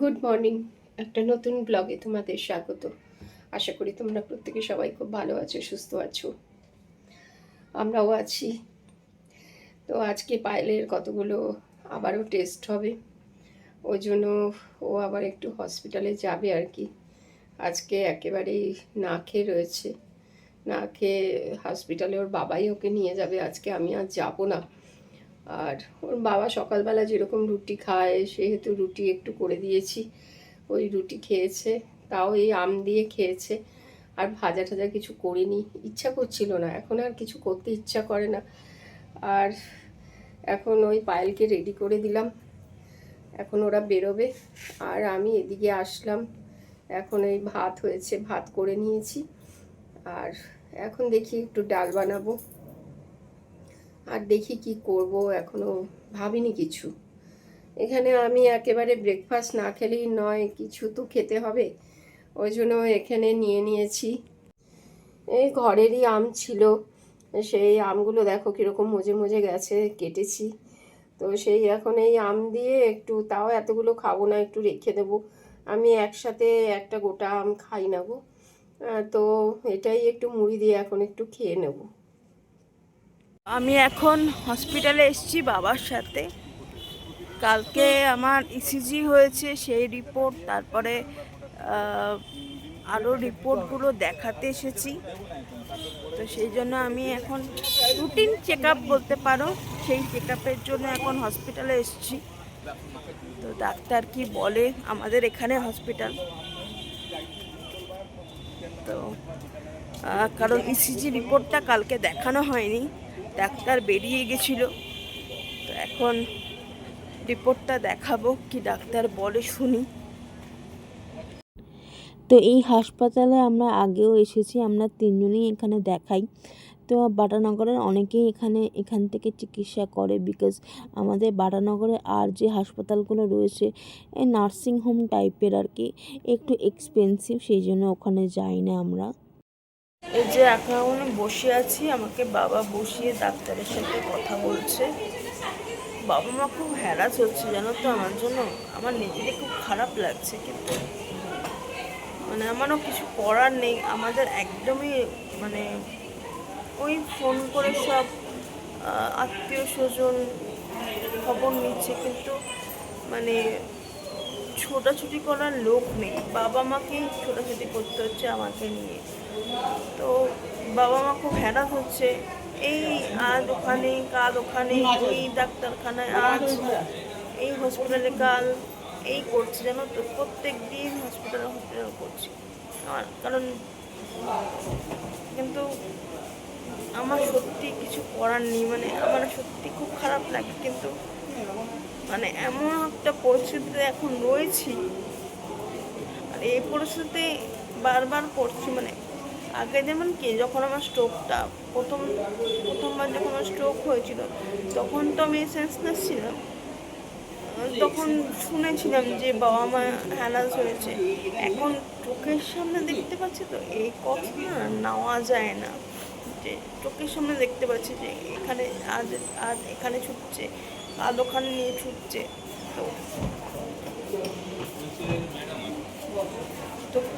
Good morning একটা নতুন ব্লগে তোমাদের স্বাগত। আশা করি তোমরা প্রত্যেকে সবাই খুব ভালো আছো, সুস্থ আছো। আমরাও আছি। তো আজকে পায়েলের কতগুলো আবারও টেস্ট হবে। ওই জন্য ও আবার একটু হসপিটালে যাবে আর কি। আজকে একেবারেই না খেয়ে রয়েছে। না খেয়ে হসপিটালে ওর বাবাই ওকে নিয়ে যাবে। আজকে আমি আর যাব না। আর ওর বাবা সকালবেলা যেরকম রুটি খায়, সেহেতু রুটি একটু করে দিয়েছি। ওই রুটি খেয়েছে, তাও এই আম দিয়ে খেয়েছে। আর ভাজা টাজা কিছু করিনি, ইচ্ছা করছিল না। এখন আর কিছু করতে ইচ্ছা করে না। আর এখন ওই পায়েলকে রেডি করে দিলাম। এখন ওরা বেরোবে। আর আমি এদিকে আসলাম। এখন এই ভাত হয়েছে, ভাত করে নিয়েছি। আর এখন দেখি একটু ডাল বানাবো। আর দেখি কি করব, এখনও ভাবিনি কিছু। এখানে আমি একেবারে ব্রেকফাস্ট না খেলেই নয়, কিছু তো খেতে হবে। ওই জন্য এখানে নিয়ে নিয়েছি। এই ঘরেরই আম ছিল। সেই আমগুলো দেখো কীরকম মজে মজে গেছে, কেটেছি। তো সেই এখন এই আম দিয়ে একটু, তাও এতগুলো খাব না, একটু রেখে দেবো। আমি একসাথে একটা গোটা আম খাই নেব তো এটাই একটু মুড়ি দিয়ে এখন একটু খেয়ে নেব। আমি এখন হসপিটালে এসেছি বাবার সাথে। কালকে আমার ইসিজি হয়েছে, সেই রিপোর্ট তারপরে আরও রিপোর্টগুলো দেখাতে এসেছি। তো সেই জন্য আমি এখন রুটিন চেক বলতে পারো, সেই চেক জন্য এখন হসপিটালে এসেছি। তো ডাক্তার কি বলে আমাদের এখানে হসপিটাল তো কারণ ইসিজি রিপোর্টটা কালকে দেখানো হয়নি। ডাক্তার বেরিয়ে গেছিল। তো এখন রিপোর্টটা দেখাবো, কি ডাক্তার বলে শুনি। তো এই হাসপাতালে আমরা আগেও এসেছি, আমরা তিনজনেই এখানে দেখাই। তো বাটানগরের অনেকেই এখানে, এখান থেকে চিকিৎসা করে বিকজ আমাদের বাটানগরে আর যে হাসপাতালগুলো রয়েছে, এই নার্সিং হোম টাইপের আর কি, একটু এক্সপেন্সিভ সেই জন্য ওখানে যাই না আমরা। এই যে এখন বসে আছি, আমাকে বাবা বসিয়ে ডাক্তারের সাথে কথা বলছে। বাবা মা খুব হ্যারাস হচ্ছে, জানো তো? আমার জন্য আমার নিজেকে খুব খারাপ লাগছে কিন্তু। মানে আমারও কিছু করার নেই, আমাদের একদমই মানে ওই ফোন করে সব আত্মীয় স্বজন খবর নিচ্ছে কিন্তু মানে ছোটাছুটি করার লোক নেই। বাবা মাকেই ছোটাছুটি করতে হচ্ছে আমাকে নিয়ে। তো বাবা মা খুব হ্যারাস হচ্ছে। এই আজ ওখানে, কাল ওখানে, এই ডাক্তারখানায় আজ, এই হসপিটালে কাল, এই করছে যেন তো প্রত্যেক দিন হসপিটালে হসপিটাল করছি। আমার কারণ কিন্তু আমার সত্যি কিছু করার নেই মানে আমার সত্যি খুব খারাপ লাগে কিন্তু মানে এমন একটা পরিস্থিতিতে এখন রয়েছি। আর এই পরিস্থিতিতে বারবার পড়ছি মানে আগে যেমন কি, যখন আমার স্ট্রোকটা প্রথম, প্রথমবার যখন আমার স্ট্রোক হয়েছিল, তখন তো আমি সেন্সলেস ছিলাম তখন শুনেছিলাম যে বাবা মা হ্যালাস হয়েছে। এখন চোখের সামনে দেখতে পাচ্ছি তো, এই কথা নেওয়া যায় না। যে চোখের সামনে দেখতে পাচ্ছি যে এখানে আজ আজ এখানে ছুটছে কাল ওখানে নিয়ে ছুটছে। তো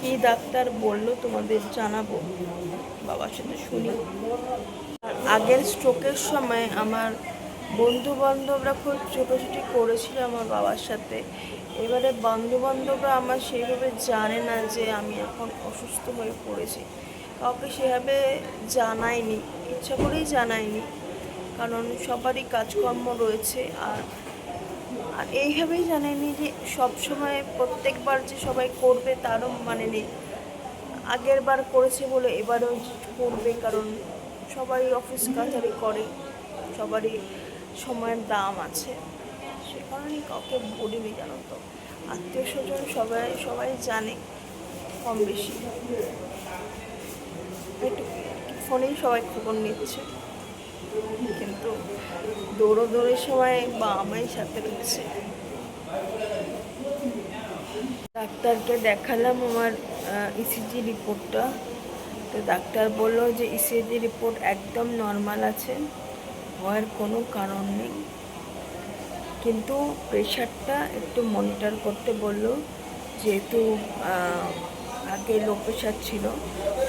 কি ডাক্তার বলল তোমাদের জানাব? বাবার সাথে শুনি। আগের স্ট্রোকের সময় আমার বন্ধু বান্ধবরা খুব ছোটোছুটি করেছিল আমার বাবার সাথে। এবারে বন্ধু বান্ধবরা আমার সেইভাবে জানে না যে আমি এখন অসুস্থ হয়ে পড়েছি। কাউকে সেভাবে জানায়নি ইচ্ছা করেই জানায়নি কারণ সবারই কাজকর্ম রয়েছে আর আর এইভাবেই জানায়নি যে সব সময় প্রত্যেকবার যে সবাই করবে তারও মানে নেই। আগের বার করেছে বলে এবারও করবে কারণ সবাই অফিস কাছারি করে, সবারই সময়ের দাম আছে। সে কারণেই কাউকে বলিনি জানো তো আত্মীয় স্বজন সবাই সবাই জানে কম বেশি একটু ফোনেই সবাই খবর নিচ্ছে। কিন্তু দৌড়ো দৌড়ের সময় বা আমায় সাথে রয়েছে ডাক্তারকে দেখালাম আমার ইসিজি রিপোর্টটা। তো ডাক্তার বলল যে ইসিজি রিপোর্ট একদম নর্মাল আছে, ভয়ের কোনো কারণ নেই। কিন্তু প্রেশারটা একটু মনিটর করতে বলল, যেহেতু আগে লো প্রেশার ছিল,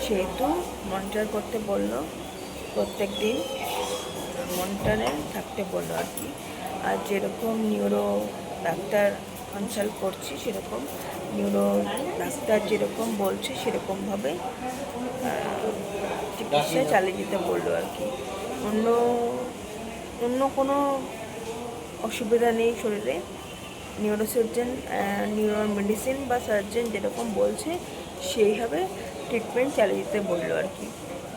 সেহেতু মনিটর করতে বলল প্রত্যেক দিন মনিটরে থাকতে বলল আর কি। আর যেরকম নিউরো ডাক্তার কনসাল্ট করছি, সেরকম নিউরো ডাক্তার যেরকম বলছে, সেরকমভাবে চিকিৎসা চালিয়ে যেতে বলল আর কি। অন্য অন্য কোনো অসুবিধা নেই শরীরে। নিউরোসার্জন নিউরো মেডিসিন বা সার্জন যেরকম বলছে, সেইভাবে ট্রিটমেন্ট চালিয়ে যেতে বলল আর কি।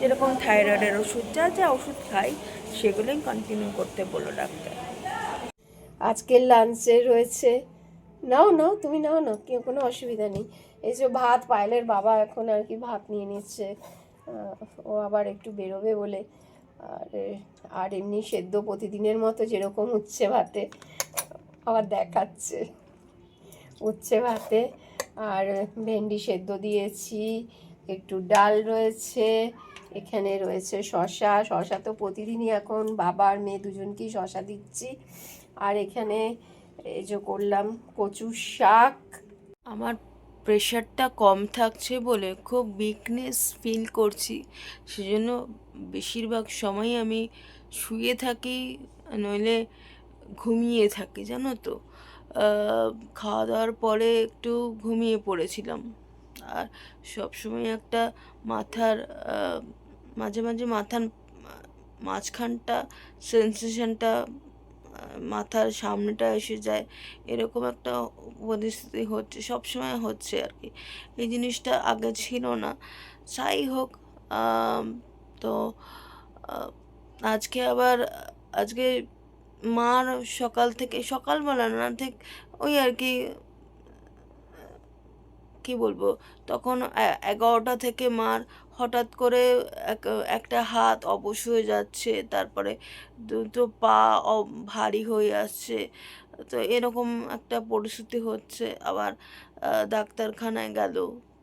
যেরকম থাইরয়েডের ওষুধ, যা যা ওষুধ খাই সেগুলোই কন্টিনিউ করতে বলল ডাক্তার। আজকের লাঞ্চে রয়েছে, নাও নাও, তুমি নাও না কেউ কোনো অসুবিধা নেই। এই যে ভাত, পায়েলের বাবা এখন আর কি ভাত নিয়ে নিচ্ছে। ও আবার একটু বেরোবে বলে। আর আর এমনি সেদ্ধ প্রতিদিনের মতো যেরকম উচ্ছে ভাতে, আবার দেখাচ্ছে। উচ্ছে ভাতে, আর ভেন্ডি সেদ্ধ দিয়েছি, একটু ডাল রয়েছে এখানে রয়েছে শশা। শশা তো প্রতিদিনই এখন বাবা আর মেয়ে দুজনকেই শশা দিচ্ছি। আর এখানে এই যে করলাম কচু শাক। আমার প্রেশারটা কম থাকছে বলে খুব উইকনেস ফিল করছি। সেজন্য বেশিরভাগ সময় আমি শুয়ে থাকি, নইলে ঘুমিয়ে থাকি, জানো তো? খাওয়া দাওয়ার পরে একটু ঘুমিয়ে পড়েছিলাম। আর সবসময় একটা মাথার মাঝে মাঝে মাথার মাঝখানটা সেন্সেশনটা মাথার সামনেটা এসে যায়। এরকম একটা পরিস্থিতি হচ্ছে সব সময় হচ্ছে আর কি। এই জিনিসটা আগে ছিল না। যাই হোক তো আজকে আবার, আজকে মার সকাল থেকে, সকালবেলা না, ঠিক ওই আর কি কি বলব? তখন এগারোটা থেকে মার হঠাৎ করে এক, একটা হাত অবশ হয়ে যাচ্ছে, তারপরে দুটো পা ভারী হয়ে আসছে। তো এরকম একটা পরিস্থিতি হচ্ছে। আবার ডাক্তারখানায় গেল।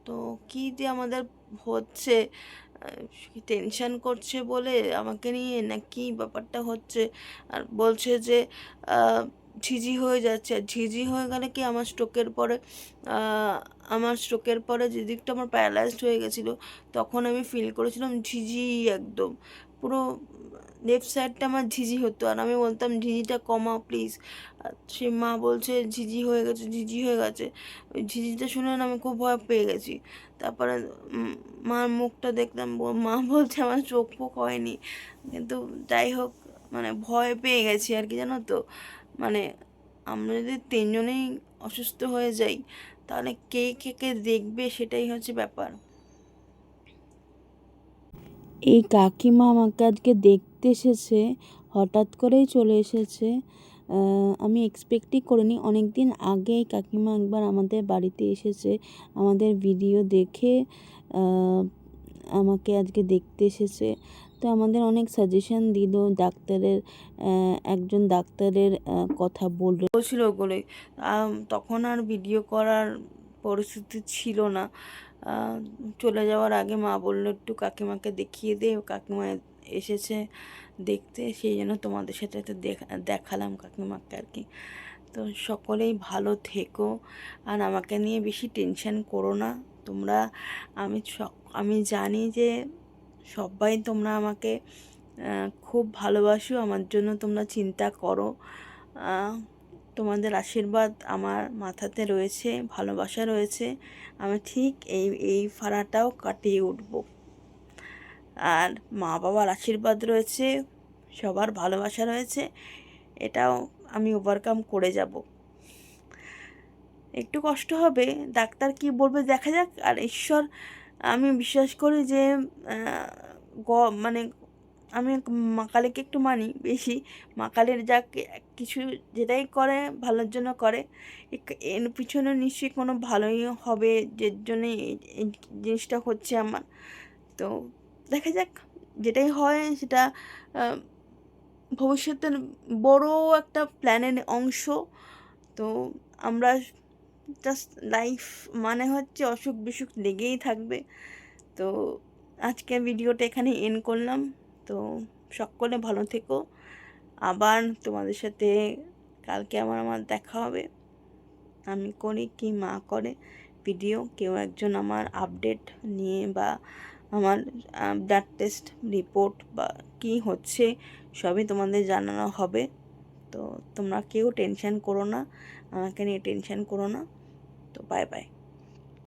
তো কী যে আমাদের হচ্ছে? টেনশন করছে বলে আমাকে নিয়ে না কি ব্যাপারটা হচ্ছে? আর বলছে যে ঝিঝি হয়ে যাচ্ছে। আর ঝিঝি হয়ে গেলে কি আমার স্ট্রোকের পরে আমার স্ট্রোকের পরে যে দিকটা আমার প্যারালাইজড হয়ে গেছিল, তখন আমি ফিল করেছিলাম ঝিঝি একদম। পুরো লেফট সাইডটা আমার ঝিঝি হতো। আর আমি বলতাম, ঝিঝিটা কমাও প্লিজ সে মা বলছে, ঝিঝি হয়ে গেছে, ঝিঝি হয়ে গেছে। ওই ঝিঝিটা শুনে আমি খুব ভয় পেয়ে গেছি। তারপরে মার মুখটা দেখলাম, ব- মা বলছে, আমার চোখ পোক হয়নি। কিন্তু যাই হোক মানে ভয় পেয়ে গেছি আর কি, জানো তো? মানে আমরা যদি তিনজনেই অসুস্থ হয়ে যাই, তাহলে কে কে কে দেখবে সেটাই হচ্ছে ব্যাপার। এই কাকিমা আমাকে আজকে দেখতে এসেছে, হঠাৎ করেই চলে এসেছে। আমি এক্সপেক্টই করিনি অনেক দিন আগে এই কাকিমা একবার আমাদের বাড়িতে এসেছে, আমাদের ভিডিও দেখে। আমাকে আজকে দেখতে এসেছে। তো আমাদের অনেক সাজেশন দিল ডাক্তারের একজন ডাক্তারের কথা বলল। ছিল ওগুলোই তখন আর ভিডিও করার পরিস্থিতি ছিল না। চলে যাওয়ার আগে মা বলল, একটু কাকিমাকে দেখিয়ে দে। কাকিমা এসেছে দেখতে, সেই জন্য তোমাদের সাথে দেখা, দেখালাম কাকিমাকে আর কি। তো সকলেই ভালো থেকো। আর আমাকে নিয়ে বেশি টেনশন করো না। তোমরা, আমি আমি জানি যে সবাই তোমরা আমাকে খুব ভালোবাসো, আমার জন্য তোমরা চিন্তা করো। তোমাদের আশীর্বাদ আমার মাথাতে রয়েছে, ভালোবাসা রয়েছে। আমি ঠিক এই এই ফাড়াটাও কাটিয়ে উঠব। আর মা বাবার আশীর্বাদ রয়েছে, সবার ভালোবাসা রয়েছে, এটাও আমি ওভারকাম করে যাব। একটু কষ্ট হবে, ডাক্তার কি বলবে, দেখা যাক। আর ঈশ্বর আমি বিশ্বাস করি যে গ মানে আমি মা কালীকে একটু মানি বেশি। মা কালীর যা কিছু যেটাই করে ভালোর জন্য করে এর পিছনে নিশ্চয়ই কোনো ভালোই হবে যে জন্য জিনিসটা হচ্ছে আমার। তো দেখা যাক, যেটাই হয় সেটা ভবিষ্যতের বড় একটা প্ল্যানের অংশ। তো আমরা জাস্ট লাইফ মানে হচ্ছে অসুখ বিসুখ লেগেই থাকবে। তো আজকের ভিডিওটা এখানে এন্ড করলাম। তো সকলে ভালো থেকো। আবার তোমাদের সাথে কালকে আবার আমার দেখা হবে। আমি করি কি মা করে ভিডিও কেউ একজন আমার আপডেট নিয়ে বা আমার ব্লাড টেস্ট রিপোর্ট বা কি হচ্ছে সবই তোমাদের জানানো হবে। তো তোমরা কেউ টেনশন করো না। আমাকে নিয়ে টেনশন করো না। Bye bye